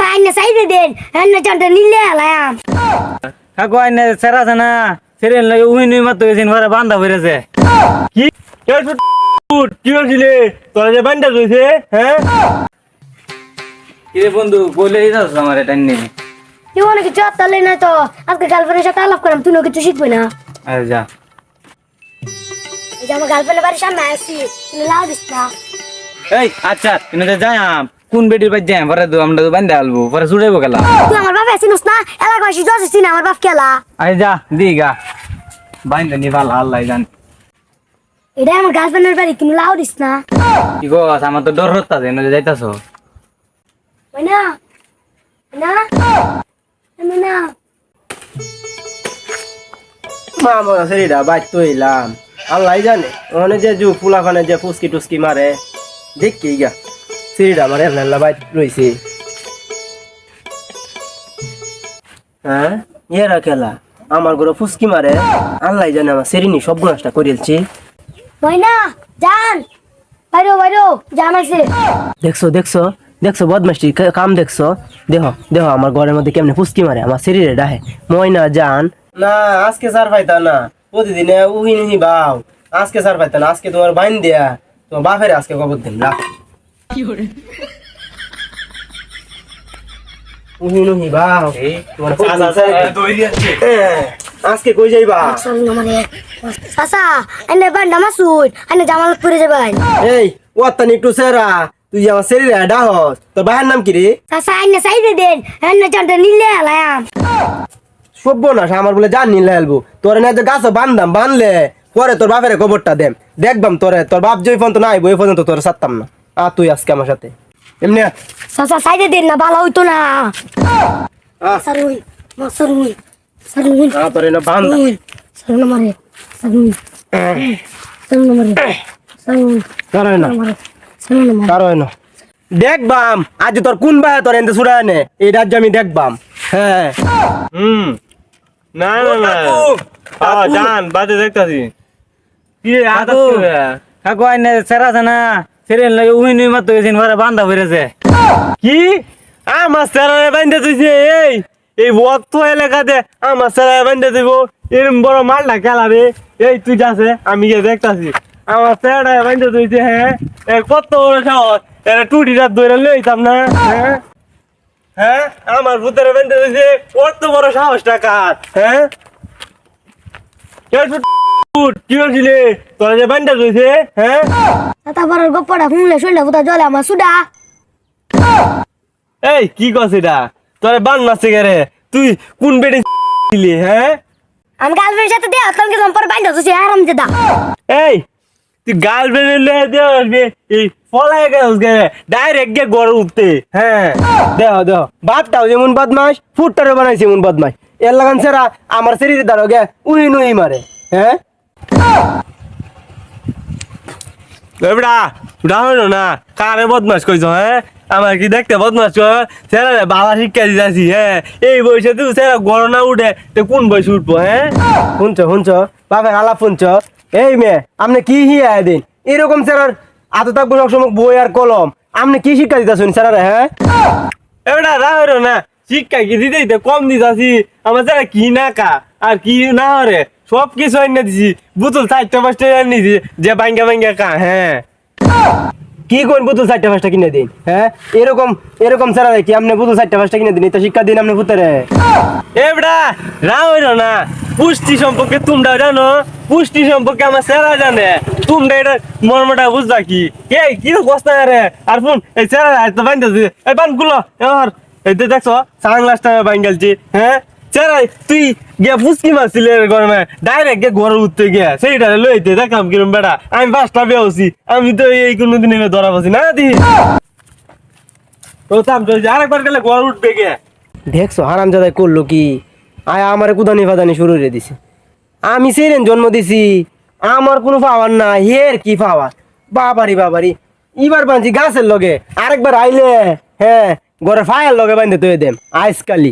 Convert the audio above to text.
Sign না সাইডে দেন। এনে চান্টা নিলে আলাম কাকু আইনে সেরা আছে না? সেরেন লাগে উই নুই মাত্র গেছেন ঘরে বান্ধা হইরেছে কি? কি হয়েছিলে? তোরা যে বান্ডা রয়েছে হ্যাঁ? কিরে বন্ধু বলে যাস আমার এটা নিয়ে? তুই অনেক কিছু আত্মালে না তো। আজকে গার্লফ্রেন্ডের সাথে আলাপ করাম তুই কিছু শিখবি না? আরে যা। এই যে আমার গার্লফ্রেন্ডের বাড়ির সামনে আসছি তুমি লাভ দিস না। এই আচ্ছা তুমি তো যাই কোন বেটির বাড়ি যাই? পরে তো আমরা তো বান্ধা আলবো পরে ছুটাইবো গেলা তুই আমার বাবা আসিস না? এলাকাবাসী দশ আসছি না আমার বাপ খেলা? আরে যা দি গা। নি ভালো আল্লাহ জান। এটা আমার গার্লফ্রেন্ডের বাড়ি তুমি লাভ দিস না। কি গো আমার তো ডর যে নদী যাইতাছো? না না না মা আমার বাইর তো এলাম। আল্লাহ জানে ওখানে যে যু ফুলাখানে যে ফুসকি টুসকি মারে দেখি গা। শরীরটা আমার রয়েছে হ্যাঁ? এরা খেলা আমার ঘরে ফুসকি মারে। আল্লাহ জানে আমার সেরিনি সব জান! বাইরো বাইরো জান আছে দেখছ দেখছ দেখছ বদমাসটি কাম দেখছ? দেহ দেহ আমার ঘরের মধ্যে কেমনে ফুসকি মারে আমার শরীরে ডাহে। ময়না জান! না আজকে সার পাইতা না। প্রতিদিনে উহি নুহি বাও। আজকে সার পাইতা না আজকে তোমার বাইন দিয়া। তোমার বাপের আজকে কবর দিন রাখ। আজকে কই যাইবা? মানে চাচা এনে বান্ডা মাসুদ এনে জামালত পরে যাবেন। এই ওয়াত্তানি একটু সেরা। তুই আমার শরীরে ডাহস তোর বাহের নাম কি রে? চাচা এনে সাইডে দেন এনে চান্টা নিলে আলাম সভ্য না আমার বলে জান নিলে হেলবো তোর না তো গাছ বান্ধাম বানলে পরে তোর বাপের খবরটা দেম। দেখবাম তোরে তোর বাপ যে পর্যন্ত নাই বই পর্যন্ত তোর সারতাম না। আ তুই আজকে আমার সাথে। এমনি। চাচা সাইডে দেন না ভালো হইতো না। আ, সারুই সারুই সারুই আ, তোর এনে বান্ধা সারুই সারুই মারে সারুই সারুই মারে সারুই কারও না? সারুই মারে কারও না? দেখবাম আজ তোর কোন বাহে তোর এনতে ছুড়ায় নে এই রাজ্য আমি দেখবাম হ্যাঁ। হুম। না না না। আ জান বাদে দেখতাছি। কি আদা কাকু। আইনে সেরা আছে না? সেরেন লাগে উই নুই মাত্র গেছেন, ঘরে বান্ধা হইরেছে কি? আমার স্যারারে বাইন্দে দিছে, এই এই বক্ত এলাকাতে আমার স্যারারে বাইন্দে দিব, এরম বড় মালটা খেলা রে এই, তুই যাচ্ছে আমি গিয়ে দেখতাছি। আমার স্যারারে বাইন্দে দিছে হ্যাঁ কত বড় সাহস, এরা টুটিটা ধরে লইতাম না হ্যাঁ। হ্যাঁ আমার ভূতের বাইন্দে দিছে, কত বড় সাহসটা কার হ্যাঁ। কি হয়েছিলে? তোরা যে বাইন্দে দিছে হ্যাঁ? গপ্পটা শুনলে শুনলে কোথাও জলে আমার সুডা? এই কি কস এটা? তোরে বান মারছে কে তুই কোন বেডে ছিলি হ্যাঁ? আমি গার্লফ্রেন্ডের সাথে দেয়া তুমি কি পরে বাইন্দা আরাম দে দা। এই তুই গার্লফ্রেন্ড লয়ে দে আসবে এই ফলাই গেছ ডাইরেক্ট গে গড় উঠতে হ্যাঁ? দেহ দেহ। বাপটাও যেমন বদমাস ফুটটারও বানাইছে এমন বদমাস। এর লাগান সেরা আমার শরীরে দাঁড়ো গে উই নুই মারে হ্যাঁ? কারে বদমাস কইছ হ্যাঁ আমার কি দেখতে বদমাস কর বাবা শিক্ষা দিতাছি হ্যাঁ এই বয়সে তুই সেরা গড় উঠে, তো কোন বয়সে উঠবো হ্যাঁ শুনছ শুনছ বাপের আলাপ শুনছ? এই মেয়ে আপনি কি হিয়া দিন? এরকম স্যার আত থাকব সবসময় বই আর কলম। আপনি কি শিক্ষা দিতে শুন স্যার হ্যাঁ এবড়া রাহরো না শিক্ষা কি দিতেই কম দিতাছি আমার যারা কি না কা আর কি না হরে সব কিছু এনে দিছি। বুতল চারটা পাঁচটা এনে দিছি যে বাঙ্গা বাঙ্গা কা হ্যাঁ। কি কোন বুতুল চারটা পাঁচটা কিনে দিন হ্যাঁ? এরকম এরকম স্যার কি আপনি বুতুল চারটা পাঁচটা কিনে দিন, এটা শিক্ষা দিন আপনি পুতরে এবড়া রাহরো না। পুষ্টি সম্পর্কে তোমরা জানো? পুষ্টি সম্পর্কে আমার সেরা জানে। তোমরা এটা মর্মটা বুঝবা কি? এই, কি বস্তা রে? আর ফোন, এই সেরা তো বান্ধা এই বানগুলো এবার এই দেখছ, সানগ্লাসটা বাঙ্গালছি হ্যাঁ? তুই গিয়া ফুসকি মারছিলি এর গরমে ডাইরেক্ট গিয়ে ঘরে উঠতে গিয়া সেইটা লইতে দেখাম কিরম বেড়া। আমি পাঁচটা বেউছি আমি তো এই কোনো দিন ধরা বসি না দি তো তাম তো আরেকবার গেলে ঘর উঠবে গিয়া। দেখছ হারাম জাদাই করল কি? আয়, আমার কুদানি ফাদানি শুরু করে দিছে। আমি সেরেন জন্ম দিছি, আমার কোনো পাওয়ার না হের কি পাওয়ার? বাবারি বাবারি। এবার বানছি গাছের লগে, আরেকবার আইলে হ্যাঁ ঘরে ফায়ার লগে বান্ধে তুই দেম, আইসকালি।